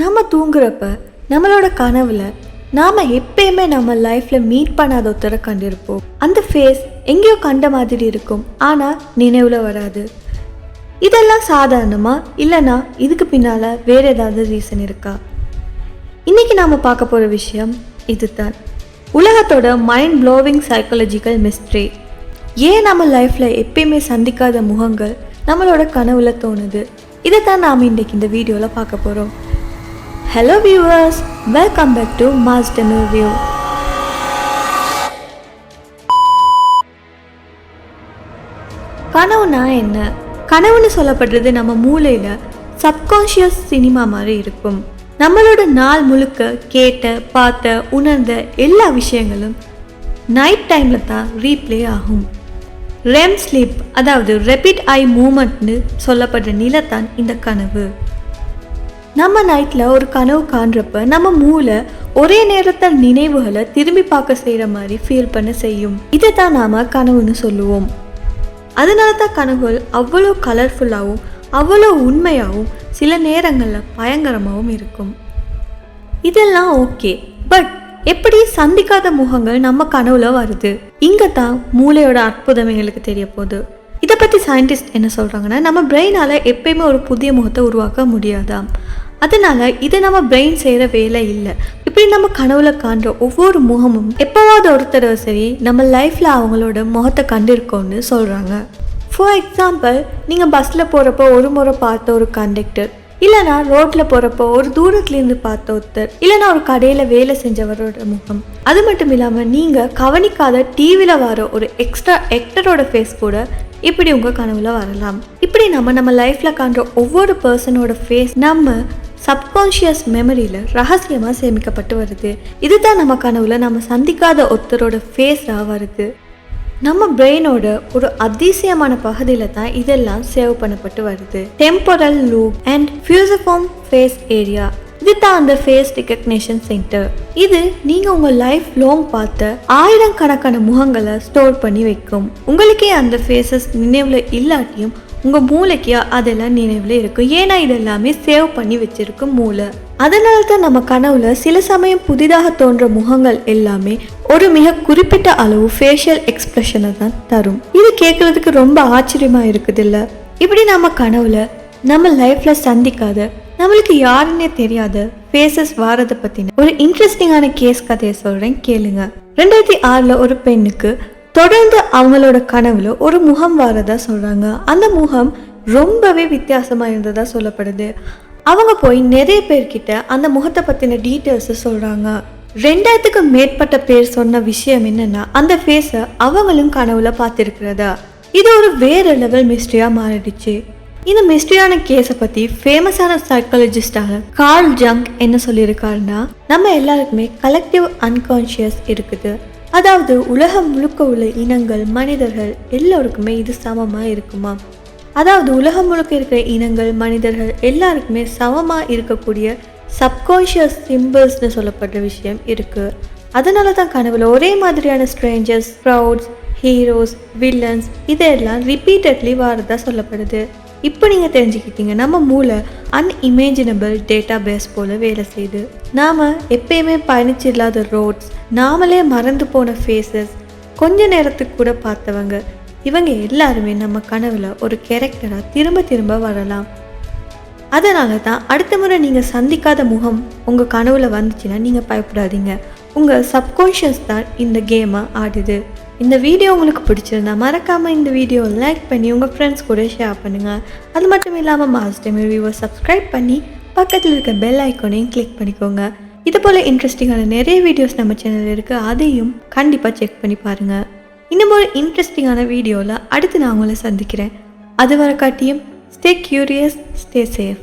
நம்ம தூங்குறப்ப நம்மளோட கனவுல நாம் எப்பயுமே நம்ம லைஃப்பில் மீட் பண்ணாத ஒருத்தரை கண்டிருப்போம். அந்த ஃபேஸ் எங்கேயோ கண்ட மாதிரி இருக்கும். ஆனால் நினைவில் வராது. இதெல்லாம் சாதாரணமா? இல்லைனா இதுக்கு பின்னால் வேறு ஏதாவது ரீசன் இருக்கா? இன்றைக்கி நாம் பார்க்க போகிற விஷயம் இதுதான். உலகத்தோட மைண்ட் ப்ளோவிங் சைக்காலஜிக்கல் மிஸ்ட்ரி ஏன் நம்ம லைஃப்பில் எப்பயுமே சந்திக்காத முகங்கள் நம்மளோட கனவுல தோணுது? இதை தான் நாம் இன்றைக்கி இந்த வீடியோவில் பார்க்க போகிறோம் hello viewers welcome back to Master review view கனவுனா என்ன? கனவுன்னு சொல்லப்படுறது நம்ம மூளையில் சப்கான்ஷியஸ் சினிமா மாதிரி இருக்கும். நம்மளோட நாள் முழுக்க கேட்ட பார்த்த உணர்ந்த எல்லா விஷயங்களும் நைட் டைமில் தான் ரீப்ளே ஆகும். ரெம் ஸ்லீப் அதாவது ரெபிட் ஐ மூமெண்ட்னு சொல்லப்படுற நிலத்தான் இந்த கனவு. நம்ம நைட்டில் ஒரு கனவு காண்றப்ப நம்ம மூளை ஒரே நேரத்தில் நினைவுகளை திரும்பி பார்க்க செய்கிற மாதிரி ஃபீல் பண்ண செய்யும். இதை தான் நாம் கனவுன்னு சொல்லுவோம். அதனால தான் கனவுகள் அவ்வளோ கலர்ஃபுல்லாகவும் அவ்வளோ உண்மையாகவும் சில நேரங்களில் பயங்கரமாகவும் இருக்கும். இதெல்லாம் ஓகே பட் எப்படி சந்திக்காத முகங்கள் நம்ம கனவுல வருது? இங்கே தான் மூளையோட அற்புதம் எங்களுக்கு தெரிய போகுது. இதை பற்றி சயின்டிஸ்ட் என்ன சொல்கிறாங்கன்னா நம்ம பிரெயினால் எப்பயுமே ஒரு புதிய முகத்தை உருவாக்க முடியாதாம். அதனால இது நம்ம பிரெயின் செய்கிற வேலை இல்லை. இப்படி நம்ம கனவுல காண்ற ஒவ்வொரு முகமும் எப்போவாவது ஒருத்தர் சரி நம்ம லைஃப்பில் அவங்களோட முகத்தை கண்டிருக்கோம்னு சொல்கிறாங்க ஃபார் எக்ஸாம்பிள் நீங்கள் பஸ்ஸில் போகிறப்போ ஒரு முறை பார்த்த ஒரு கண்டக்டர் இல்லைனா ரோட்டில் போகிறப்போ ஒரு தூரத்துலேருந்து பார்த்த ஒருத்தர் இல்லைனா ஒரு கடையில் வேலை செஞ்சவரோட முகம். அது மட்டும் இல்லாமல் நீங்கள் கவனிக்காத டிவியில் வர ஒரு எக்ஸ்ட்ரா ஆக்டரோட ஃபேஸ் கூட இப்படி உங்கள் கனவுல வரலாம். இப்படி நம்ம நம்ம லைஃப்பில் காண்ற ஒவ்வொரு பர்சனோட ஃபேஸ் நம்ம சப்கான்ஷியஸ் மெமரியில் ரகசியமாக சேமிக்கப்பட்டு வருது. இதுதான் நம்ம கனவுல நம்ம சந்திக்காத ஒருத்தரோட ஃபேஸாக வருது. நம்ம பிரெயினோட ஒரு அதிசயமான பகுதியில் தான் இதெல்லாம் சேவ் பண்ணப்பட்டு வருது. Temporal lobe and fusiform face area இதுதான் அந்த ஃபேஸ் ரிகக்னேஷன் சென்டர் இது நீங்க உங்க லைஃப் லாங் பார்த்த ஆயிரக்கணக்கான முகங்களை ஸ்டோர் பண்ணி வைக்கும். உங்களுக்கே அந்த ஃபேஸஸ் நினைவுல இல்லாட்டியும் உங்கள் மூளைக்கு அதெல்லாம் நினைவில் இருக்கும் ஏன்னா இதெல்லாமே சேவ் பண்ணி வச்சிருக்கும் மூளை. அதனால தான் நம்ம கனவுல சில சமயம் புதிதாக தோன்ற முகங்கள் எல்லாமே ஒரு மிக குறிப்பிட்ட அளவு ஃபேஷியல் எக்ஸ்பிரஷனை தான் தரும். இது கேட்கறதுக்கு ரொம்ப ஆச்சரியமா இருக்குது இல்ல இப்படி நம்ம கனவுல நம்ம லைஃப்ல சந்திக்காத நம்மளுக்கு யாருன்னே தெரியாத ஃபேஸஸ் வாரதை பத்தின ஒரு இன்ட்ரெஸ்டிங்கான கேஸ் கதையை சொல்றேன். கேளுங்க. ரெண்டாயிரத்தி ஆறுல ஒரு பெண்ணுக்கு தொடர்ந்து அவங்களோட கனவுல ஒரு முகம் வாரதா சொல்றாங்க. அந்த முகம் ரொம்பவே வித்தியாசமா இருந்ததா சொல்லப்படுது. அவங்க போய் நிறைய பேர்கிட்ட அந்த முகத்தை பத்தின டீட்டெயில்ஸ் சொல்றாங்க. ரெண்டாயிரத்துக்கு மேற்பட்ட பேர் சொன்ன விஷயம் என்னன்னா அந்த ஃபேஸை அவங்களும் கனவுல பார்த்துருக்கிறதா. இது ஒரு வேற லெவல் மிஸ்ட்ரியா மாறிடுச்சு. இந்த மிஸ்ட்ரியான கேஸை பத்தி ஃபேமஸான சைக்காலஜிஸ்டான கார்ல் ஜங்க் என்ன சொல்லியிருக்காருன்னா நம்ம எல்லாருக்குமே கலெக்டிவ் அன்கான்ஷியஸ் இருக்குது. அதாவது உலகம் முழுக்க உள்ள இனங்கள் மனிதர்கள் எல்லோருக்குமே இது சமமாக இருக்குமா? அதாவது உலகம் முழுக்க இருக்கிற இனங்கள் மனிதர்கள் எல்லாருக்குமே சமமாக இருக்கக்கூடிய சப்கான்ஷியஸ் சிம்பிள்ஸ்னு சொல்லப்படுற விஷயம் இருக்குது அதனால தான் கனவுல ஒரே மாதிரியான ஸ்ட்ரேஞ்சர்ஸ் க்ரௌட்ஸ் ஹீரோஸ் வில்லன்ஸ் இதெல்லாம் ரிப்பீட்டட்லி வாரதா சொல்லப்படுது. இப்போ நீங்கள் தெரிஞ்சுக்கிட்டீங்க நம்ம மூளை அன்இமேஜினபிள் டேட்டா பேஸ் போல் வேலை செய்யுது. நாம் எப்பயுமே பயணிச்சில்லாத ரோட்ஸ் நாமளே மறந்து போன ஃபேஸஸ் கொஞ்ச நேரத்துக்கு கூட பார்த்தவங்க இவங்க எல்லாருமே நம்ம கனவில் ஒரு கேரக்டராக திரும்ப திரும்ப வரலாம். அதனால தான் அடுத்த முறை நீங்கள் சந்திக்காத முகம் உங்கள் கனவில் வந்துச்சுன்னா நீங்கள் பயப்படாதீங்க. உங்கள் சப்கான்ஷியஸ் தான் இந்த கேமை ஆடுது. இந்த வீடியோ உங்களுக்கு பிடிச்சிருந்தா மறக்காமல் இந்த வீடியோ லைக் பண்ணி உங்கள் ஃப்ரெண்ட்ஸ் கூட ஷேர் பண்ணுங்கள் அது மட்டும் இல்லாமல் மாஸ் டைம் வியூவை சப்ஸ்கிரைப் பண்ணி பக்கத்தில் இருக்க பெல் ஐக்கோனையும் கிளிக் பண்ணிக்கோங்க. இது போல் இன்ட்ரெஸ்டிங்கான நிறைய வீடியோஸ் நம்ம சேனலில் இருக்குது அதையும் கண்டிப்பாக செக் பண்ணி பாருங்கள் இன்னும் ஒரு இன்ட்ரெஸ்டிங்கான வீடியோவில் அடுத்து நான் உங்களை சந்திக்கிறேன். அது வர காட்டியும் ஸ்டே க்யூரியஸ் ஸ்டே சேஃப்